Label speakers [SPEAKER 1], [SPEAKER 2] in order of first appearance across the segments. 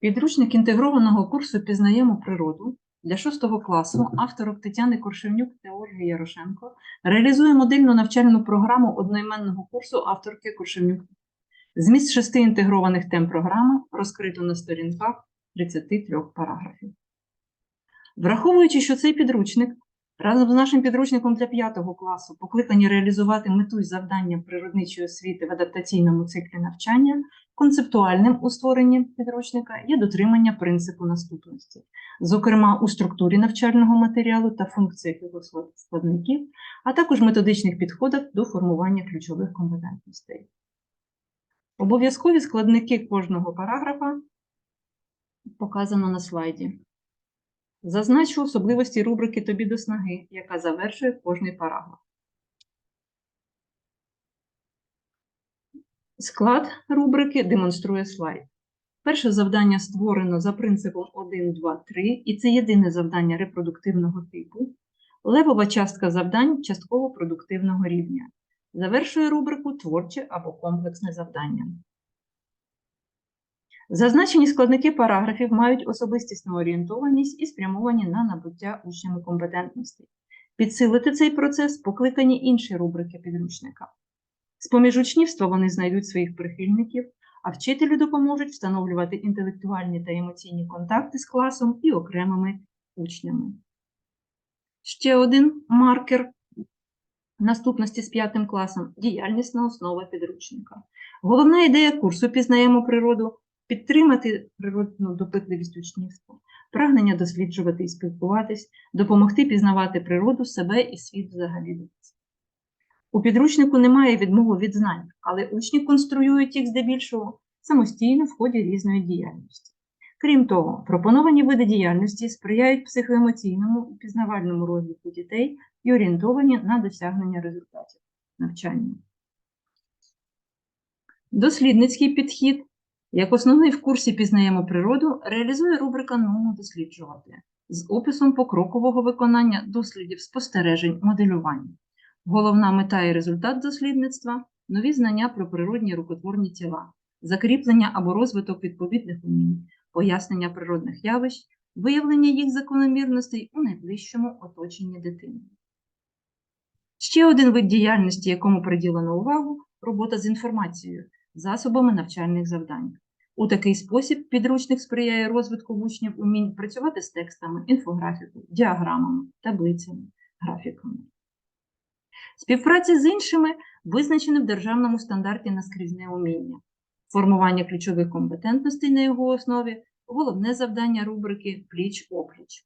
[SPEAKER 1] Підручник інтегрованого курсу Пізнаємо природу для 6 класу авторок Тетяни Коршевнюк та Ольги Ярошенко реалізує модельну навчальну програму одноіменного курсу авторки Коршевнюк. Зміст шести інтегрованих тем програми розкрито на сторінках 33 параграфів. Враховуючи, що цей підручник разом з нашим підручником для 5 класу покликані реалізувати мету й завдання природничої освіти в адаптаційному циклі навчання, концептуальним у створенні підручника є дотримання принципу наступності, зокрема у структурі навчального матеріалу та функціях його складників, а також методичних підходах до формування ключових компетентностей. Обов'язкові складники кожного параграфа показано на слайді. Зазначу особливості рубрики Тобі до снаги, яка завершує кожний параграф. Склад рубрики демонструє слайд. Перше завдання створено за принципом 1, 2, 3, і це єдине завдання репродуктивного типу. Левова частка завдань частково продуктивного рівня. Завершує рубрику творче або комплексне завдання. Зазначені складники параграфів мають особистісну орієнтованість і спрямовані на набуття учнями компетентностей. Підсилити цей процес покликані інші рубрики підручника. З-поміж учнівства вони знайдуть своїх прихильників, а вчителю допоможуть встановлювати інтелектуальні та емоційні контакти з класом і окремими учнями. Ще один маркер наступності з п'ятим класом діяльнісна основа підручника. Головна ідея курсу Пізнаємо природу підтримати природну допитливість учнівства, прагнення досліджувати і спілкуватись, допомогти пізнавати природу, себе і світ взагалі. У підручнику немає відмови від знань, але учні конструюють їх здебільшого самостійно в ході різної діяльності. Крім того, пропоновані види діяльності сприяють психоемоційному і пізнавальному розвитку дітей і орієнтовані на досягнення результатів навчання. Дослідницький підхід, як основний в курсі Пізнаємо природу, реалізує рубрика «Ному досліджувати з описом покрокового виконання дослідів спостережень моделювання. Головна мета і результат дослідництва нові знання про природні рукотворні тіла, закріплення або розвиток відповідних умінь, пояснення природних явищ, виявлення їх закономірностей у найближчому оточенні дитини. Ще один вид діяльності, якому приділено увагу робота з інформацією, засобами навчальних завдань. У такий спосіб підручник сприяє розвитку учнів умінь працювати з текстами, інфографікою, діаграмами, таблицями, графіками. Співпраця з іншими визначена в державному стандарті наскрізне уміння. Формування ключових компетентностей на його основі головне завдання рубрики Пліч-опліч.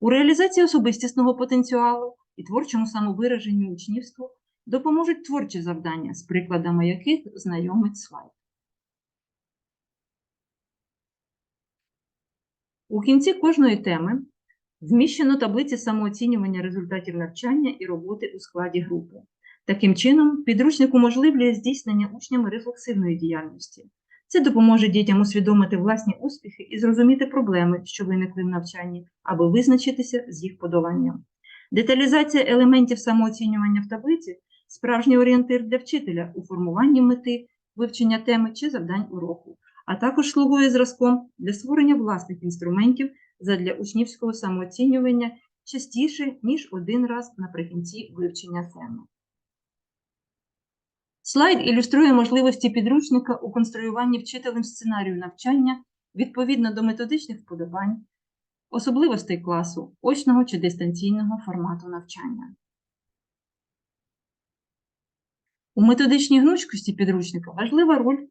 [SPEAKER 1] У реалізації особистісного потенціалу і творчому самовираженню учнівству допоможуть творчі завдання, з прикладами яких знайомить слайд. У кінці кожної теми Вміщено таблиці самооцінювання результатів навчання і роботи у складі групи. Таким чином, підручник уможливлює здійснення учнями рефлексивної діяльності. Це допоможе дітям усвідомити власні успіхи і зрозуміти проблеми, що виникли в навчанні, або визначитися з їх подоланням. Деталізація елементів самооцінювання в таблиці справжній орієнтир для вчителя у формуванні мети, вивчення теми чи завдань уроку, а також слугує зразком для створення власних інструментів задля учнівського самооцінювання частіше, ніж один раз наприкінці вивчення теми. Слайд ілюструє можливості підручника у конструюванні вчителем сценарію навчання відповідно до методичних вподобань, особливостей класу, очного чи дистанційного формату навчання. У методичній гнучкості підручника важлива роль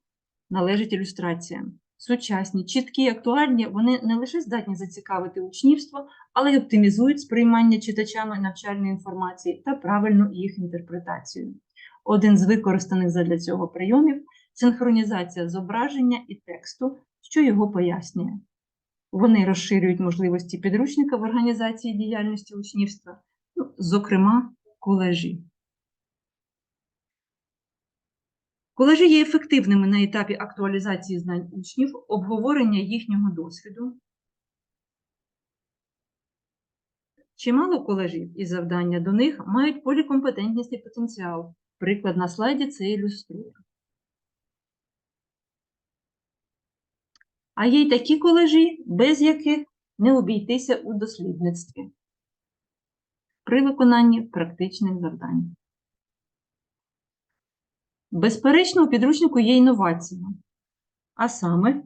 [SPEAKER 1] належить ілюстраціям сучасні, чіткі, актуальні, вони не лише здатні зацікавити учнівство, але й оптимізують сприймання читачами навчальної інформації та правильну їх інтерпретацію. Один з використаних задля цього прийомів синхронізація зображення і тексту, що його пояснює. Вони розширюють можливості підручника в організації діяльності учнівства, ну, зокрема, колежі. Є ефективними на етапі актуалізації знань учнів, обговорення їхнього досвіду. Чимало колежів і завдання до них мають полікомпетентність і потенціал. Приклад на слайді це ілюструє. А є й такі колежі, без яких не обійтися у дослідництві при виконанні практичних завдань. Безперечно, у підручнику є інновація, а саме?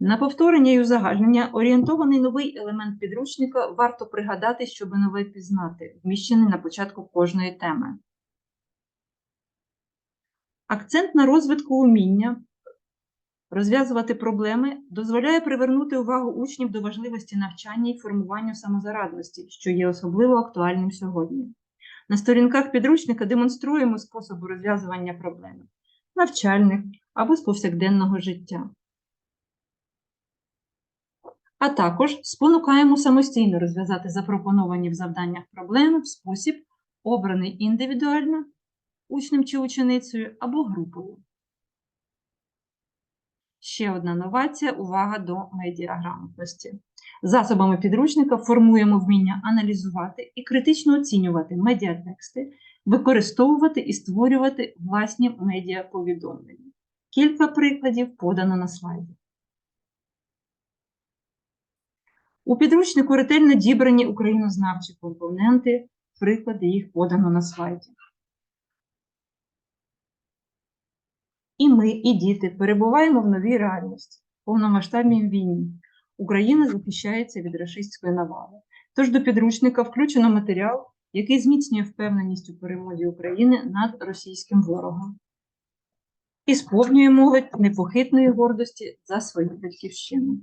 [SPEAKER 1] На повторення і узагальнення. Орієнтований новий елемент підручника варто пригадати, щоб нове пізнати, вміщений на початку кожної теми. Акцент на розвитку уміння розв'язувати проблеми дозволяє привернути увагу учнів до важливості навчання і формування самозарадності, що є особливо актуальним сьогодні. На сторінках підручника демонструємо способи розв'язування проблем навчальних або з повсякденного життя. А також спонукаємо самостійно розв'язати запропоновані в завданнях проблеми в спосіб, обраний індивідуально учнем чи ученицею або групою. Ще одна новація – увага до медіаграмотності. Засобами підручника формуємо вміння аналізувати і критично оцінювати медіатексти, використовувати і створювати власні медіаповідомлення. Кілька прикладів подано на слайді. У підручнику ретельно дібрані українознавчі компоненти, приклади їх подано на слайді. І ми, і діти перебуваємо в новій реальності, повномасштабній війні. Україна захищається від рашистської навали. Тож до підручника включено матеріал, який зміцнює впевненість у перемозі України над російським ворогом і сповнює молодь непохитної гордості за свою батьківщину.